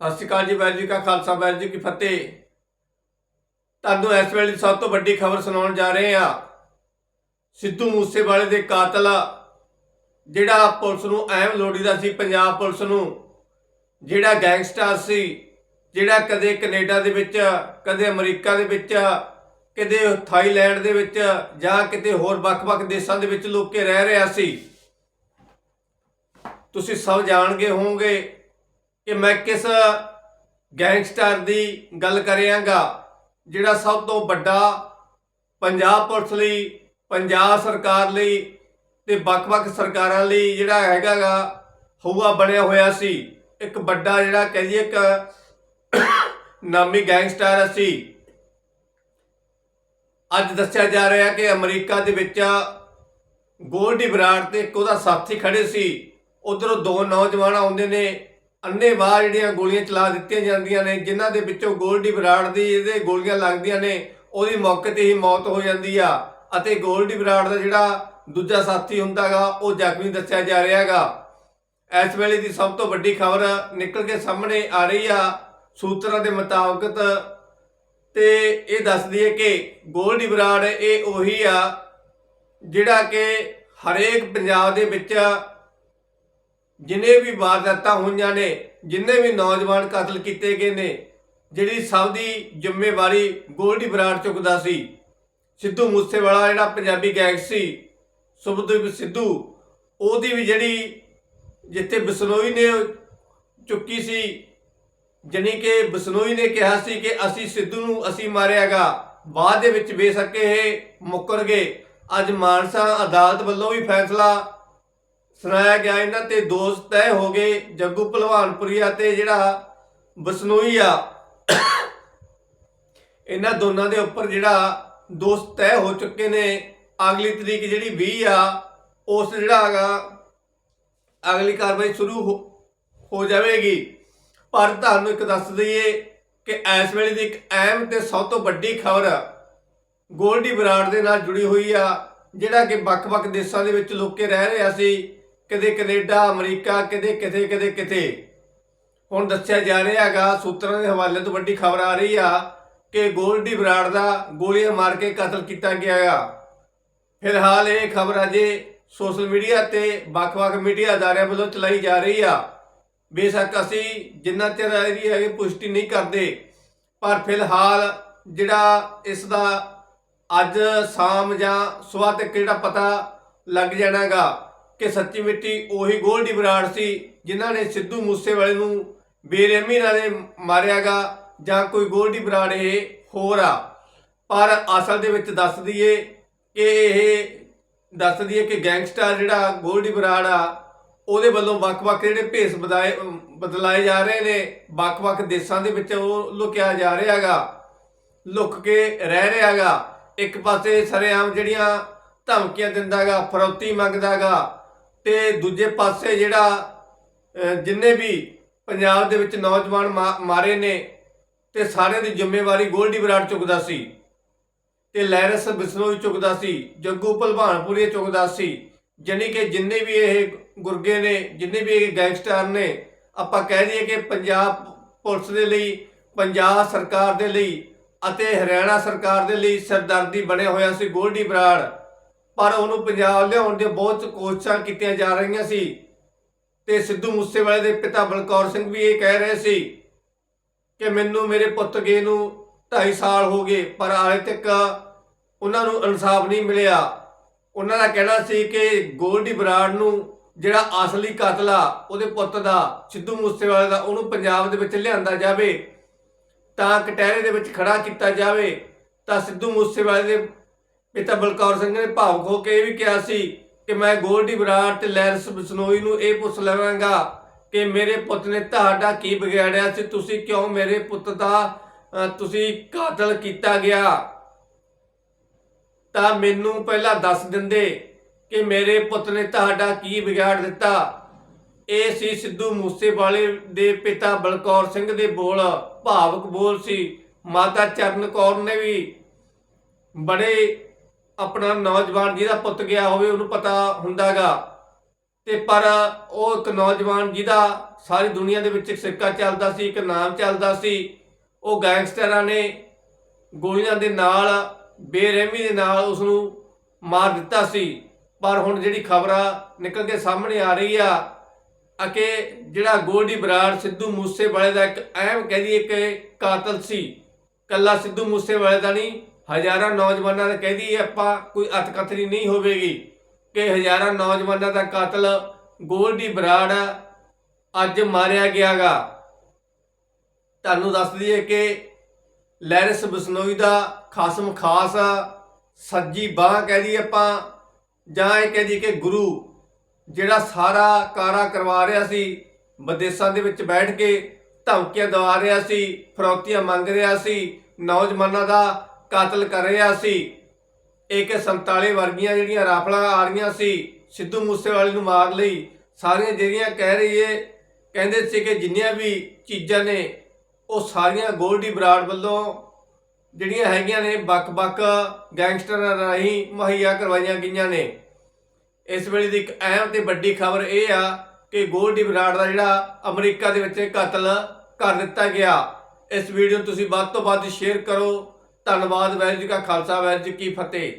ਸਤਿ ਸ਼੍ਰੀ ਅਕਾਲ ਜੀ, ਵਾਹਿਗੁਰੂ ਜੀ ਕਾ ਖਾਲਸਾ, ਵਾਹਿਗੁਰੂ ਜੀ ਕੀ ਫਤਿਹ। ਤੁਹਾਨੂੰ ਇਸ ਵੇਲੇ ਦੀ ਸਭ ਤੋਂ ਵੱਡੀ ਖਬਰ ਸੁਣਾਉਣ ਜਾ ਰਹੇ ਹਾਂ। ਸਿੱਧੂ ਮੂਸੇਵਾਲੇ ਦੇ ਕਾਤਲ, ਜਿਹੜਾ ਪੁਲਿਸ ਨੂੰ ਅਹਿਮ ਲੋੜੀਦਾ ਸੀ, ਪੰਜਾਬ ਪੁਲਿਸ ਨੂੰ, ਜਿਹੜਾ ਗੈਂਗਸਟਰ ਸੀ, ਜਿਹੜਾ ਕਦੇ ਕੈਨੇਡਾ ਦੇ ਵਿੱਚ, ਕਦੇ ਅਮਰੀਕਾ ਦੇ ਵਿੱਚ, ਕਦੇ ਥਾਈਲੈਂਡ ਦੇ ਵਿੱਚ, ਜਾਂ ਕਿਤੇ ਹੋਰ ਵੱਖ-ਵੱਖ ਦੇਸ਼ਾਂ ਦੇ ਵਿੱਚ ਲੁੱਕ ਕੇ ਰਹਿ ਰਿਹਾ ਸੀ। ਤੁਸੀਂ ਸਭ ਜਾਣਗੇ ਹੋਵੋਗੇ ਕਿ ਮੈਂ ਕਿਸ ਗੈਂਗਸਟਰ ਦੀ ਗੱਲ ਕਰਿਆਂਗਾ, ਜਿਹੜਾ ਸਭ ਤੋਂ ਵੱਡਾ ਪੰਜਾਬ ਪੁਲਿਸ ਲਈ, ਪੰਜਾਬ ਸਰਕਾਰ ਲਈ ਤੇ ਵੱਖ-ਵੱਖ ਸਰਕਾਰਾਂ ਲਈ ਜਿਹੜਾ ਹੈਗਾਗਾ, ਹਊਆ ਬਣਿਆ ਹੋਇਆ ਸੀ। ਇੱਕ ਵੱਡਾ ਜਿਹੜਾ ਕਹੀਏ ਇੱਕ ਨਾਮੀ ਗੈਂਗਸਟਰ ਸੀ ਅੱਜ ਦੱਸਿਆ ਜਾ ਰਿਹਾ ਕਿ ਅਮਰੀਕਾ ਦੇ ਵਿੱਚ ਗੋਲਡੀ ਬਰਾੜ ਤੇ ਇੱਕ ਉਹਦਾ ਸਾਥੀ ਖੜੇ ਸੀ। ਉਧਰੋਂ ਦੋ ਨੌਜਵਾਨ ਆਉਂਦੇ ਨੇ ਅੰਨੇਵਾਹ ਜਿਹੜੀਆਂ ਗੋਲੀਆਂ ਚਲਾ ਦਿੱਤੀਆਂ ਜਾਂਦੀਆਂ ਨੇ, ਜਿਨ੍ਹਾਂ ਦੇ ਵਿੱਚੋਂ ਗੋਲਡੀ ਬਰਾੜ ਦੀ ਇਹਦੇ ਗੋਲੀਆਂ ਲੱਗਦੀਆਂ ਨੇ, ਉਹਦੀ ਮੌਕੇ ਤੇ ਹੀ ਮੌਤ ਹੋ ਜਾਂਦੀ ਆ। ਅਤੇ ਗੋਲਡੀ ਬਰਾੜ ਦਾ ਜਿਹੜਾ ਦੂਜਾ ਸਾਥੀ ਹੁੰਦਾਗਾ, ਉਹ ਜ਼ਖਮੀ ਦੱਸਿਆ ਜਾ ਰਿਹਾਗਾ ਇਸ ਵੇਲੇ ਦੀ ਸਭ ਤੋਂ ਵੱਡੀ ਖਬਰ ਨਿਕਲ ਕੇ ਸਾਹਮਣੇ ਆ ਰਹੀ ਆ ਸੂਤਰਾਂ ਦੇ ਮੁਤਾਬਕ ਤੇ ਇਹ ਦੱਸਦੀ ਹੈ ਕਿ ਗੋਲਡੀ ਬਰਾੜ ਇਹ ਉਹੀ ਆ ਜਿਹੜਾ ਕਿ ਹਰੇਕ ਪੰਜਾਬ ਦੇ ਵਿੱਚ ਜਿਨੇ ਵੀ ਵਾਰਦਾਤਾਂ ਹੋਈਆਂ ਨੇ, ਜਿੰਨੇ ਵੀ ਨੌਜਵਾਨ ਕਤਲ ਕੀਤੇ ਗਏ ਨੇ, ਜਿਹੜੀ ਸਭ ਦੀ ਜ਼ਿੰਮੇਵਾਰੀ ਗੋਲਡੀ ਬਰਾੜ ਚੁੱਕਦਾ ਸੀ। ਸਿੱਧੂ ਮੂਸੇਵਾਲਾ ਜਿਹੜਾ ਪੰਜਾਬੀ ਗਾਇਕ ਸੀ ਸੁਭਦੀਪ ਸਿੱਧੂ, ਉਹਦੀ ਵੀ ਜਿਹੜੀ ਜਿੱਥੇ ਬਿਸਨੋਈ ਨੇ ਚੁੱਕੀ ਸੀ, ਜਣੀ ਕਿ ਬਿਸਨੋਈ ਨੇ ਕਿਹਾ ਸੀ ਕਿ ਅਸੀਂ ਸਿੱਧੂ ਨੂੰ ਅਸੀਂ ਮਾਰਿਆਗਾ, ਬਾਅਦ ਦੇ ਵਿੱਚ ਬੇਸ਼ੱਕ ਇਹ ਮੁੱਕਰ ਗਏ ਅੱਜ ਮਾਨਸਾ ਅਦਾਲਤ ਵੱਲੋਂ ਵੀ ਫੈਸਲਾ ਸੁਣਾਇਆ ਗਿਆ ਇਹਨਾਂ ਤੇ ਦੋਸ਼ ਤੈਅ ਹੋ ਗਏ ਜੱਗੂ ਭਲਵਾਨਪੁਰੀਆ ਅਤੇ ਜਿਹੜਾ ਬਸਨੋਈ ਆ। ਇਹਨਾਂ ਦੋਨਾਂ ਦੇ ਉੱਪਰ ਜਿਹੜਾ ਦੋਸ਼ ਤੈਅ ਹੋ ਚੁੱਕੇ ਨੇ। ਅਗਲੀ ਤਰੀਕ ਜਿਹੜੀ 20 ਆ, ਉਸ ਜਿਹੜਾ ਹੈਗਾ, ਅਗਲੀ ਕਾਰਵਾਈ ਸ਼ੁਰੂ ਹੋ ਹੋ ਜਾਵੇਗੀ। ਪਰ ਤੁਹਾਨੂੰ ਇੱਕ ਦੱਸ ਦਈਏ ਕਿ ਇਸ ਵੇਲੇ ਦੀ ਇੱਕ ਅਹਿਮ ਤੇ ਸਭ ਤੋਂ ਵੱਡੀ ਖਬਰ ਗੋਲਡੀ ਬਰਾੜ ਦੇ ਨਾਲ ਜੁੜੀ ਹੋਈ ਆ, ਜਿਹੜਾ ਕਿ ਵੱਖ-ਵੱਖ ਦੇਸ਼ਾਂ ਦੇ ਵਿੱਚ ਲੁੱਕ ਕੇ ਰਹਿ ਰਿਹਾ ਸੀ। ਕਦੇ ਕੈਨੇਡਾ, ਅਮਰੀਕਾ ਕਦੇ ਕਿਤੇ ਕਦੇ ਕਿਤੇ। ਹੁਣ ਦੱਸਿਆ ਜਾ ਰਿਹਾ ਹੈਗਾ, ਸੂਤਰਾਂ ਦੇ ਹਵਾਲੇ ਤੋਂ ਵੱਡੀ ਖਬਰ ਆ ਰਹੀ ਆ ਕਿ ਗੋਲਡੀ ਬਰਾੜ ਦਾ ਗੋਲੀਆਂ ਮਾਰ ਕੇ ਕਤਲ ਕੀਤਾ ਗਿਆ ਆ। ਫਿਲਹਾਲ ਇਹ ਖਬਰ ਅਜੇ ਸੋਸ਼ਲ ਮੀਡੀਆ ਤੇ ਵੱਖ-ਵੱਖ ਮੀਡੀਆ ਅਦਾਰਿਆਂ ਵੱਲੋਂ ਚਲਾਈ ਜਾ ਰਹੀ ਆ। ਬੇਸ਼ੱਕ ਅਸੀਂ ਜਿੰਨਾ ਚਿਰ ਇਹਦੀ ਹੈਗੀ ਪੁਸ਼ਟੀ ਨਹੀਂ ਕਰਦੇ। ਪਰ ਫਿਲਹਾਲ ਜਿਹੜਾ ਇਸ ਦਾ ਅੱਜ ਸ਼ਾਮ ਜਾਂ ਸਵੇਰ ਤੱਕ ਜਿਹੜਾ ਪਤਾ ਲੱਗ ਜਾਣਾਗਾ ਕਿ ਸੱਚੀ ਮਿੱਟੀ ਉਹੀ ਗੋਲਡੀ ਬਰਾੜ ਸੀ ਜਿਨ੍ਹਾਂ ਨੇ ਸਿੱਧੂ ਮੂਸੇਵਾਲੇ ਨੂੰ ਬੇਰਹਿਮੀ ਨਾਲ ਇਹ ਮਾਰਿਆਗਾ ਜਾਂ ਕੋਈ ਗੋਲਡੀ ਬਰਾੜ ਇਹ ਹੋਰ ਆ। ਪਰ ਅਸਲ ਦੇ ਵਿੱਚ ਦੱਸ ਦਈਏ ਕਿ ਇਹ ਦੱਸ ਦਈਏ ਕਿ ਗੈਂਗਸਟਰ ਜਿਹੜਾ ਗੋਲਡੀ ਬਰਾੜ ਆ, ਉਹਦੇ ਵੱਲੋਂ ਵੱਖ-ਵੱਖ ਜਿਹੜੇ ਭੇਸ ਬਦਲਾਏ ਬਦਲਾਏ ਜਾ ਰਹੇ ਨੇ ਵੱਖ-ਵੱਖ ਦੇਸ਼ਾਂ ਦੇ ਵਿੱਚ ਉਹ ਲੁਕਿਆ ਜਾ ਰਿਹਾਗਾ ਲੁਕ ਕੇ ਰਹਿ ਰਿਹਾਗਾ ਇੱਕ ਪਾਸੇ ਸਰੇਆਮ ਜਿਹੜੀਆਂ ਧਮਕੀਆਂ ਦਿੰਦਾਗਾ ਫਰੌਤੀ ਮੰਗਦਾਗਾ ਤੇ ਦੂਜੇ ਪਾਸੇ ਜਿਹੜਾ ਜਿੰਨੇ ਵੀ ਪੰਜਾਬ ਦੇ ਵਿੱਚ ਨੌਜਵਾਨ ਮਾ- ਮਾਰੇ ਨੇ ਤੇ ਸਾਰਿਆਂ ਦੀ ਜ਼ਿੰਮੇਵਾਰੀ ਗੋਲਡੀ ਬਰਾੜ ਚੁੱਕਦਾ ਸੀ ਤੇ ਲੈਰਸ ਬਿਸਨੋਈ ਚੁੱਕਦਾ ਸੀ, ਜੱਗੂ ਭਲਵਾਨਪੁਰੀ ਚੁੱਕਦਾ ਸੀ, ਜਾਣੀ ਕਿ ਜਿੰਨੇ ਵੀ ਇਹ ਗੁਰਗੇ ਨੇ, ਜਿੰਨੇ ਵੀ ਇਹ ਗੈਂਗਸਟਰ ਨੇ, ਆਪਾਂ ਕਹਿ ਦਈਏ ਕਿ ਪੰਜਾਬ ਪੁਲਿਸ ਦੇ ਲਈ, ਪੰਜਾਬ ਸਰਕਾਰ ਦੇ ਲਈ ਅਤੇ ਹਰਿਆਣਾ ਸਰਕਾਰ ਦੇ ਲਈ ਸਰਦਰਦੀ ਬਣਿਆ ਹੋਇਆ ਸੀ ਗੋਲਡੀ ਬਰਾੜ ਪਰ ਉਹਨੂੰ ਪੰਜਾਬ ਲਿਆਉਣ ਦੀਆਂ ਬਹੁਤ ਕੋਸ਼ਿਸ਼ਾਂ ਕੀਤੀਆਂ ਜਾ ਰਹੀਆਂ ਸੀ। ਤੇ ਸਿੱਧੂ ਮੂਸੇਵਾਲੇ ਦੇ ਪਿਤਾ ਬਲਕੌਰ ਸਿੰਘ ਵੀ ਇਹ ਕਹਿ ਰਹੇ ਸੀ ਕਿ ਮੈਨੂੰ ਮੇਰੇ ਪੁੱਤ ਗਏ ਨੂੰ 2.5 ਸਾਲ ਹੋ ਗਏ, ਪਰ ਹਾਲੇ ਤੱਕ ਉਹਨਾਂ ਨੂੰ ਇਨਸਾਫ ਨਹੀਂ ਮਿਲਿਆ। ਉਹਨਾਂ ਦਾ ਕਹਿਣਾ ਸੀ ਕਿ ਗੋਲਡੀ ਬਰਾੜ ਨੂੰ ਜਿਹੜਾ ਅਸਲੀ ਕਤਲ ਆ, ਉਹਦੇ ਪੁੱਤ ਦਾ, ਸਿੱਧੂ ਮੂਸੇਵਾਲੇ ਦਾ, ਉਹਨੂੰ ਪੰਜਾਬ ਦੇ ਵਿੱਚ ਲਿਆਂਦਾ ਜਾਵੇ, ਤਾਂ ਕਟਹਿਰੇ ਦੇ ਵਿੱਚ ਖੜਾ ਕੀਤਾ ਜਾਵੇ, ਤਾਂ ਸਿੱਧੂ ਮੂਸੇਵਾਲੇ ਦੇ ਪਿਤਾ ਬਲਕੌਰ ਸਿੰਘ ਨੇ ਭਾਵਕ ਹੋ ਕੇ ਇਹ ਵੀ ਕਿਹਾ ਸੀ ਕਿ ਮੈਂ ਗੋਲਡੀ ਬਰਾੜ ਤੇ ਲੈਰਸ ਬਸਨੋਈ ਨੂੰ ਇਹ ਪੁੱਛ ਲਵਾਂਗਾ ਕਿ ਮੇਰੇ ਪੁੱਤ ਨੇ ਤੁਹਾਡਾ ਕੀ ਵਿਗਾੜਿਆ ਸੀ? ਤੁਸੀਂ ਕਿਉਂ ਮੇਰੇ ਪੁੱਤ ਦਾ ਤੁਸੀਂ ਕਾਤਲ ਕੀਤਾ ਗਿਆ? ਤਾਂ ਮੈਨੂੰ ਪਹਿਲਾਂ ਦੱਸ ਦਿੰਦੇ ਕਿ ਮੇਰੇ ਪੁੱਤ ਨੇ ਤੁਹਾਡਾ ਕੀ ਵਿਗਾੜ ਦਿੱਤਾ? ਇਹ ਸੀ ਸਿੱਧੂ ਮੂਸੇਵਾਲੇ ਦੇ ਪਿਤਾ ਬਲਕੌਰ ਸਿੰਘ ਦੇ ਬੋਲ, ਭਾਵਕ ਬੋਲ ਸੀ। ਮਾਤਾ ਚਰਨ ਕੌਰ ਨੇ ਵੀ ਬੜੇ ਆਪਣਾ ਨੌਜਵਾਨ ਜਿਹਦਾ ਪੁੱਤ ਗਿਆ ਹੋਵੇ, ਉਹਨੂੰ ਪਤਾ ਹੁੰਦਾਗਾ। ਤੇ ਪਰ ਉਹ ਇੱਕ ਨੌਜਵਾਨ ਜਿਹਦਾ ਸਾਰੀ ਦੁਨੀਆ ਦੇ ਵਿੱਚ ਇੱਕ ਸਿੱਕਾ ਚੱਲਦਾ ਸੀ, ਇੱਕ ਨਾਮ ਚੱਲਦਾ ਸੀ। ਉਹ ਗੈਂਗਸਟਰਾਂ ਨੇ ਗੋਲੀਆਂ ਦੇ ਨਾਲ, ਬੇਰਹਿਮੀ ਦੇ ਨਾਲ ਉਸ ਨੂੰ ਮਾਰ ਦਿੱਤਾ ਸੀ। ਪਰ ਹੁਣ ਜਿਹੜੀ ਖਬਰਾਂ ਨਿਕਲ ਕੇ ਸਾਹਮਣੇ ਆ ਰਹੀ ਆ ਅਕੇ ਜਿਹੜਾ ਗੋਲਡੀ ਬਰਾੜ ਸਿੱਧੂ ਮੂਸੇਵਾਲੇ ਦਾ ਇੱਕ ਅਹਿਮ ਕਹਿ ਦਈਏ ਕਿ ਕਾਤਲ ਸੀ। ਕੱਲਾ ਸਿੱਧੂ ਮੂਸੇਵਾਲੇ ਦਾ ਨਹੀਂ ਹਜ਼ਾਰਾਂ ਨੌਜਵਾਨਾਂ ਦਾ ਕਹਿ ਦਈਏ ਆਪਾਂ ਕੋਈ ਅਤਕਥਨੀ ਨਹੀਂ ਹੋਵੇਗੀ ਕਿ ਹਜ਼ਾਰਾਂ ਨੌਜਵਾਨਾਂ ਦਾ ਕਾਤਲ ਗੋਲਡੀ ਬਰਾੜ ਅੱਜ ਮਾਰਿਆ ਗਿਆਗਾ। ਤੁਹਾਨੂੰ ਦੱਸ ਦਈਏ ਕਿ ਲੈਰਿਸ ਬਸਨੋਈ ਦਾ ਖਾਸਮ ਖਾਸ ਸੱਜੀ ਬਾਹ ਕਹਿ ਦਈਏ ਆਪਾਂ, ਜਾਂ ਇਹ ਕਹਿ ਦਈਏ ਕਿ ਗੁਰੂ, ਜਿਹੜਾ ਸਾਰਾ ਕਾਰਾ ਕਰਵਾ ਰਿਹਾ ਸੀ, ਵਿਦੇਸ਼ਾਂ ਦੇ ਵਿੱਚ ਬੈਠ ਕੇ ਧਮਕੀਆਂ ਦਵਾ ਰਿਹਾ ਸੀ, ਫਰੌਤੀਆਂ ਮੰਗ ਰਿਹਾ ਸੀ, ਨੌਜਵਾਨਾਂ ਦਾ ਕਾਤਲ ਕਰ ਰਿਹਾ ਸੀ। AK47 ਵਰਗੀਆਂ ਜਿਹੜੀਆਂ ਰਾਫਲਾਂ ਆ ਰਹੀਆਂ ਸੀ, ਸਿੱਧੂ ਮੂਸੇਵਾਲੇ ਨੂੰ ਮਾਰ ਲਈ। ਸਾਰੀਆਂ ਜਿਹੜੀਆਂ ਕਹਿ ਰਹੀ ਏ ਕਹਿੰਦੇ ਸੀ ਕਿ ਜਿੰਨੀਆਂ ਵੀ ਚੀਜ਼ਾਂ ਨੇ, ਉਹ ਸਾਰੀਆਂ ਗੋਲਡੀ ਬਰਾੜ ਵੱਲੋਂ ਜਿਹੜੀਆਂ ਹੈਗੀਆਂ ਨੇ, ਵੱਖ-ਵੱਖ ਗੈਂਗਸਟਰਾਂ ਰਾਹੀਂ ਮੁਹੱਈਆ ਕਰਵਾਈਆਂ ਗਈਆਂ ਨੇ। ਇਸ ਵੇਲੇ ਦੀ ਇੱਕ ਅਹਿਮ ਤੇ ਵੱਡੀ ਖਬਰ ਇਹ ਆ ਕਿ ਗੋਲਡੀ ਬਰਾੜ ਦਾ ਜਿਹੜਾ ਅਮਰੀਕਾ ਦੇ ਵਿੱਚ ਕਤਲ ਕਰ ਦਿੱਤਾ ਗਿਆ। ਇਸ ਵੀਡੀਓ ਨੂੰ ਤੁਸੀਂ ਵੱਧ ਤੋਂ ਵੱਧ ਸ਼ੇਅਰ ਕਰੋ। ਧੰਨਵਾਦ ਵੈਰ ਜੀ ਕਾ ਖਾਲਸਾ ਵੈਰ ਜੀ ਕੀ ਫਤਿਹ।